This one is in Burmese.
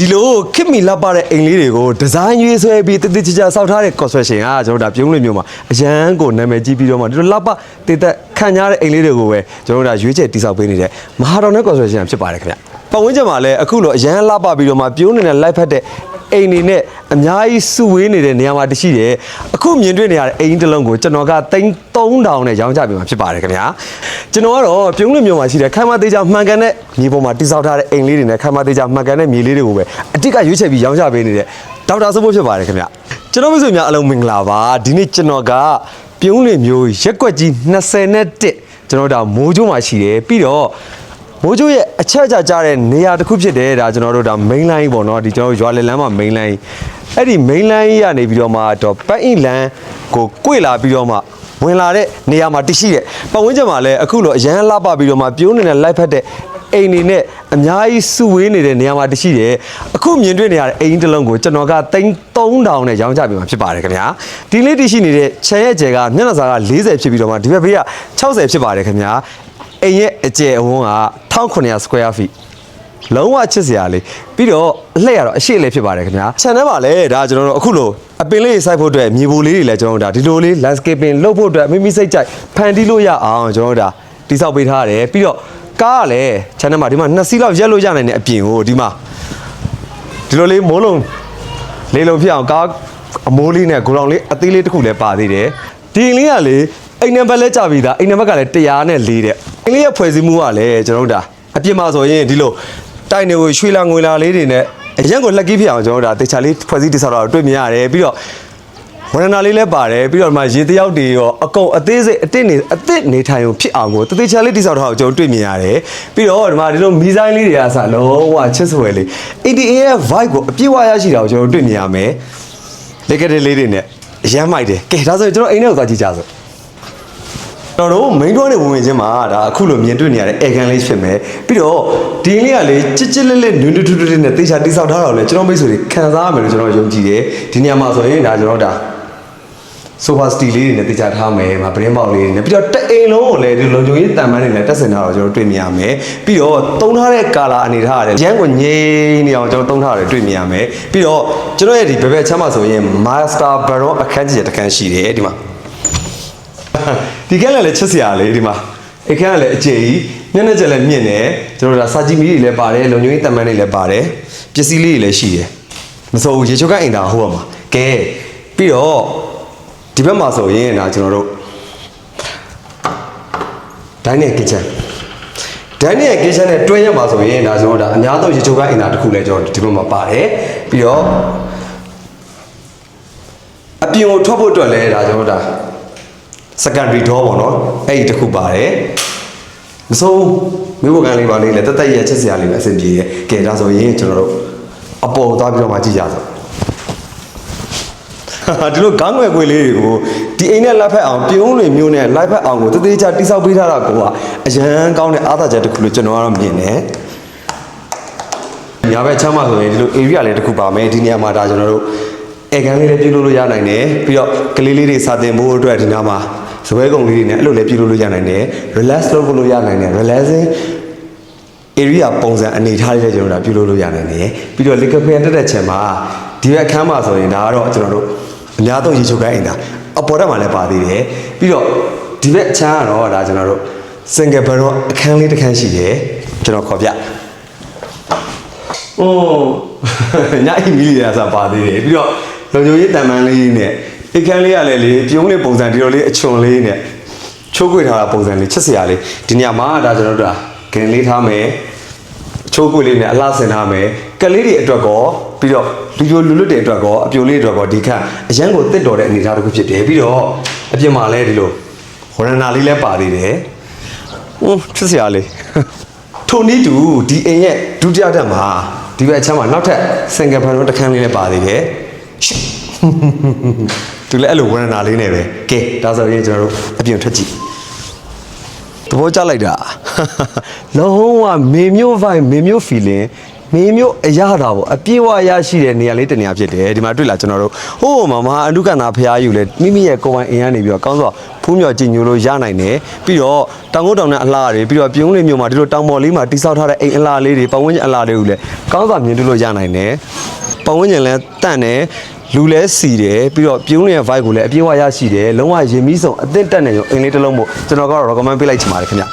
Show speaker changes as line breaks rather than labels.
ဒီလိုခစ်မီလက်ပါတဲ့အိမ်လေးတွေကိုဒီဇိုင်းရွေးဆွဲပြီးတည်တည်ချာချာစောက်ထားတဲ့ construction ကကျွန်တော်တို့ဒါပြုံးလွင်မျိုးမှာအရန်ကိုနာမည်ကြီးပြီးတော့မှဒီလိုလက်ပါတည်သက်ခံရတဲ့အိမ်လေးတွေကိုပဲကျွန်တော်တို့ဒါရွေးချယ်တိစောက်ပေးနေတဲ့မဟာတော်နဲ့ construction ဖြစ်ပါတယ်ခင်ဗျပတ်ဝန်းကျင်မှာလည်းအခုလိုအရန်လက်ပါပြီးတော့မှပြုံးနေတဲ့ live ဖက်တဲ့ အိမ်နေနဲ့အများကြီးစုဝေးနေတဲ့နေရာမှာတရှိတယ်အခုမြင်တွေ့နေရတဲ့အိမ်တစ်လုံးကိုကျွန်တော်ကသိန်း3000နဲ့ရောင်းချပေးမှာဖြစ်ပါတယ်ခင်ဗျာကျွန်တော်ကတော့ပြုံးလွင်မျိုးမှာရှိတဲ့ခိုင်မသေးချာမှန်ကန်တဲ့မြေပေါ်မှာတိစောက်ထားတဲ့အိမ်လေးတွေနဲ့ခိုင်မသေးချာမှန်ကန်တဲ့မြေလေးတွေကိုပဲအတိတ်ကရွေးချယ်ပြီးရောင်းချပေးနေတဲ့ဒေါက်တာစိုးဖို့ဖြစ်ပါတယ်ခင်ဗျာကျွန်တော်မိတ်ဆွေများအလုံးမင်္ဂလာပါဒီနေ့ကျွန်တော်ကပြုံးလွင်မျိုးရက်ကွက်ကြီး21ကျွန်တော်ဒါမိုးကျိုးမှာရှိတယ်ပြီးတော့ မိုးကျိုးရဲ့အချက်အချာကြားတဲ့နေရာတစ်ခုဖြစ်တယ်ဒါကျွန်တော်တို့ဒါ main line ပေါ့နော်ဒီကျွန်တော်တို့ရွာလယ်လမ်းမှာ main line အဲ့ဒီ main line ကြီးကနေပြီးတော့မှတော့ပတ်အိလန်ကိုကွေ့လာပြီးတော့မှဝင်လာတဲ့နေရာမှာတရှိတဲ့ပတ်ဝန်းကျင်မှာလည်းအခုလိုအရန်လှပပြီးတော့မှပြိုးနေတဲ့ live ဖက်တဲ့အိမ်နေနဲ့အများကြီးစုဝေးနေတဲ့နေရာမှာတရှိတယ်အခုမြင်တွေ့နေရတဲ့အိမ်တစ်လုံးကိုကျွန်တော်ကသိန်း3000နဲ့ရောင်းချပေးမှာဖြစ်ပါတယ်ခင်ဗျာဒီလေးတရှိနေတဲ့ခြံရဲ့ကျယ်ကမျက်နှာစာက40ဖြစ်ပြီးတော့မှဒီဘက်ဘေးက60ဖြစ်ပါတယ်ခင်ဗျာ အိမ်ရဲ့အကျယ်အဝန်းက1900 square feet လုံးဝချစ်စရာလေးပြီးတော့အလှည့်ရတော့အရှိလေးဖြစ်ပါတယ်ခင်ဗျာ channel မှာလည်းဒါကျွန်တော်တို့အခုလိုအပင်လေးစိုက်ဖို့အတွက်မြေပိုလေးတွေလည်းကျွန်တော်တို့ဒါဒီလိုလေး landscaping လုပ်ဖို့အတွက်မိမိစိတ်ကြိုက်ဖန်တီးလို့ရအောင်ကျွန်တော်တို့ဒါတိစောက်ပေးထားရတယ်ပြီးတော့ကားကလည်း channel မှာဒီမှာနှစ်စီးလောက်ရက်လို့ရနိုင်တဲ့အပြင်ကိုဒီမှာဒီလိုလေးမိုးလုံးလေးလုံးဖြစ်အောင်ကားအမိုးလေးနဲ့ဂိုလောင်လေးအသေးလေးတစ်ခုလည်းပါသေးတယ်ဒီလေးကလေအိမ်နံပါတ်လဲကြပြီသားအိမ်နံပါတ်ကလည်း100နဲ့4တဲ့ အိမ်လေးရဲ့ဖွဲ့စည်းမှုကလည်းကျွန်တော်တို့ဒါအပြင်မှာဆိုရင်ဒီလိုတိုင်တွေကိုရွှေလာငွေလာလေးတွေနဲ့အရင်ကလက်ကီးဖြစ်အောင်ကျွန်တော်တို့ဒါတေချာလေးဖွဲ့စည်းတိစောက်တာကိုတွေ့မြင်ရတယ်ပြီးတော့ဝရဏလေးလည်းပါတယ်ပြီးတော့ဒီမှာရေတယောက်တွေရောအကုန်အသေးစိတ်အတစ်နေအတစ်နေထိုင်ုံဖြစ်အောင်ကိုတသေးချာလေးတိစောက်ထားအောင်ကျွန်တော်တွေ့မြင်ရတယ်ပြီးတော့ဒီမှာဒီလိုမီဇိုင်းလေးတွေကစလုံးဝချစ်ဆွဲလေး ATA ရဲ့ vibe ကိုအပြည့်အဝရရှိတာကိုကျွန်တော်တွေ့မြင်ရမယ်လက်ကတဲ့လေးတွေနဲ့အရမ်းမိုက်တယ်ကဲဒါဆိုရင်ကျွန်တော်အိမ်ထဲကိုသွားကြည့်ကြစို့ ကျွန်တော်တို့ main door နဲ့ဝင်ဝင်ချင်းမှာဒါအခုလိုမြင်တွေ့နေရတဲ့ air gun လေးဖြစ်မယ်ပြီးတော့ဒီလေးကလေချစ်ချစ်လေးလေးနွန်းတူတူတူနဲ့တေချာတိစောက်ထားတာကိုလည်းကျွန်တော်မိတ်ဆွေတွေခံစားရမယ်လို့ကျွန်တော်ယုံကြည်တယ်ဒီနေရာမှာဆိုရင်ဒါကျွန်တော်ဒါဆိုဖာစတီလေးတွေနဲ့တခြားထားမယ်။မပရင်းပေါက်လေးတွေနဲ့ပြီးတော့တအိမ်လုံးကိုလည်းဒီလုံခြုံရေးတန်ပန်းတွေနဲ့တက်ဆင်ထားတော့ကျွန်တော်တွေ့မြင်ရမယ်။ပြီးတော့တုံးထားတဲ့ကာလာအနေထားရတယ်။ရန်ကိုငြိမ်းနေအောင်ကျွန်တော်တုံးထားရတယ်တွေ့မြင်ရမယ်။ပြီးတော့ကျွန်တော်ရဲ့ဒီဘယ်ဘက်ချမ်းမှာဆိုရင် Master Baron အခန်းကြီးတစ်ခန်းရှိတယ်ဒီမှာ။ ဒီကန်းလည်းချစ်စရာလေးဒီမှာ။အခန်းကလည်းအကျယ်ကြီးမျက်နှာကျက်လည်းမြင့်တယ်ကျွန်တော်တို့ဒါစာကြည့်မီတွေလည်းပါတယ်လုံခြုံရေးတန်ပန်းတွေလည်းပါတယ်ပစ္စည်းလေးတွေလည်းရှိတယ်မစိုးဘူးရေချိုးကအိမ်သာဟုတ်ပါမှာကဲပြီးတော့ဒီဘက်မှာဆိုရင်ဒါကျွန်တော်တို့ဒိုင်းနဲ့ကစ်ချန်ဒိုင်းနဲ့ကစ်ချန်နဲ့တွဲရမှာဆိုရင်ဒါကျွန်တော်တို့ဒါအများဆုံးရေချိုးကအင်တာတစ်ခုလည်းကျွန်တော်ဒီဘက်မှာပါတယ်ပြီးတော့အပြင်ကိုထွက်ဖို့အတွက်လည်းဒါကျွန်တော်တို့ဒါ secondary door ပေါ့နော်အဲ့ဒီတစ်ခုပါတယ်မဆုံးမိဘကန်လေးပါလေးလည်းတက်တက်ရချက်စရာလေးပဲအဆင်ပြေတယ်ကဲဒါဆိုရင်ကျွန်တော်တို့အပေါ်သွားပြီးတော့မှကြည့်ကြစို့ဒီလိုခေါင်းငွယ်ကွေလေးတွေကိုဒီအိမ်နဲ့လက်ဖက်အောင်ပြုံးလွင်မျိုးနဲ့လိုက်ဖက်အောင်ကိုတသေးချာတိဆောက်ပေးထားတာကအရန်ကောင်းတဲ့အားသာချက်တစ်ခုလို့ကျွန်တော်ကတော့မြင်တယ်။ညာဘက်ချမ်းမှာဆိုရင်ဒီလို area လေးတစ်ခုပါမယ်ဒီနေရာမှာဒါကျွန်တော်တို့ အေကန်လေးလည်းပြုလုပ်လို့ရနိုင်တယ်ပြီးတော့ကလေးလေးတွေစာသင်ဖို့အတွက်ဒီနားမှာဇပွဲကုံလေးတွေနဲ့အဲ့လိုလည်းပြုလုပ်လို့ရနိုင်တယ် relax လုပ်ဖို့လို့ရနိုင်တယ် relaxing area ပုံစံအနေထားလေးလည်းကျွန်တော်တို့ပြုလုပ်လို့ရနိုင်တယ်ပြီးတော့ liquor pen တက်တဲ့ချက်မှာဒီဘက်အခန်းမှာဆိုရင်ဒါကတော့ကျွန်တော်တို့အများဆုံးရေချိုးခိုင်းအိမ်ဒါအပေါ်တက်မှာလည်းပါသေးတယ်ပြီးတော့ဒီဘက်အခြမ်းကတော့ဒါကျွန်တော်တို့ single bed တော့အခန်းလေးတစ်ခန်းရှိတယ်ကျွန်တော်ခေါ်ပြအိုးညအိမ်မီလီယာစာပါသေးတယ်ပြီးတော့ လုံခြုံရေးတန်ပန်းလေးနဲ့အခန်းလေးကလည်းလေပြုံးလေးပုံစံဒီလိုလေးအချွန်လေးနဲ့ချိုးကွေထားတာပုံစံလေးချစ်စရာလေးဒီညမှာဒါကျွန်တော်တို့ဒါဂင်လေးထားမယ်ချိုးကွေလေးနဲ့အလှဆင်ထားမယ်ကလေးတွေအတွက်ကောပြီးတော့လူချိုလူလွတ်တွေအတွက်ကောအပြိုလေးတွေအတွက်ကောဒီခန့်အရန်ကိုတစ်တော်တဲ့အနေအထားတစ်ခုဖြစ်တယ်ပြီးတော့အပြင်မှာလည်းဒီလိုဝရဏာလေးလည်းပါသေးတယ်ဟွန်းချစ်စရာလေးထိုနည်းတူဒီအိမ်ရဲ့ဒုတိယတက်မှာဒီဘက်အချမ်းမှာနောက်ထပ်စင်ကယ်ဖန်တော့တစ်ခန်းလေးလည်းပါသေးတယ်ရှစ် သူလည်းအဲ့လိုဝရဏာလေးနဲ့ပဲကဲဒါဆိုရင်ကျွန်တော်တို့အပြင်ထွက်ကြည့်သဘောကျလိုက်တာလုံးဝမေမျိုး vibe မေမျိုး feeling မင်းမျိုးအရတာပေါ့အပြည့်အဝရရှိတဲ့နေရာလေးတစ်နေရာဖြစ်တယ်ဒီမှာတွေ့လာကျွန်တော်တို့ဟိုးမှာမဟာအနုကန္နာဖရာကြီးကိုလည်းမိမိရဲ့ကိုယ်ပိုင်အင်အားနေပြီးတော့ကောင်းစွာဖူးမြော်ကြည်ညိုလို့ရနိုင်တယ်ပြီးတော့တောင်ကုန်းတောင်နဲ့အလားတွေပြီးတော့ပြုံးလေးမျိုးမှာဒီလိုတောင်ပေါ်လေးမှာတိဆောက်ထားတဲ့အိမ်အလားလေးတွေပတ်ဝန်းကျင်အလားလေးကိုလည်းကောင်းစွာမြင်တွေ့လို့ရနိုင်တယ်ပတ်ဝန်းကျင်လည်းတန့်တယ်လူလဲစီတယ်ပြီးတော့ပြုံးနေတဲ့ vibe ကိုလည်းအပြည့်အဝရရှိတယ်လုံးဝရင်မီးစုံအသင့်တက်နေရောအင်လေးတစ်လုံးမို့ကျွန်တော်ကတော့ recommend ပေးလိုက်ချင်ပါတယ်ခင်ဗျ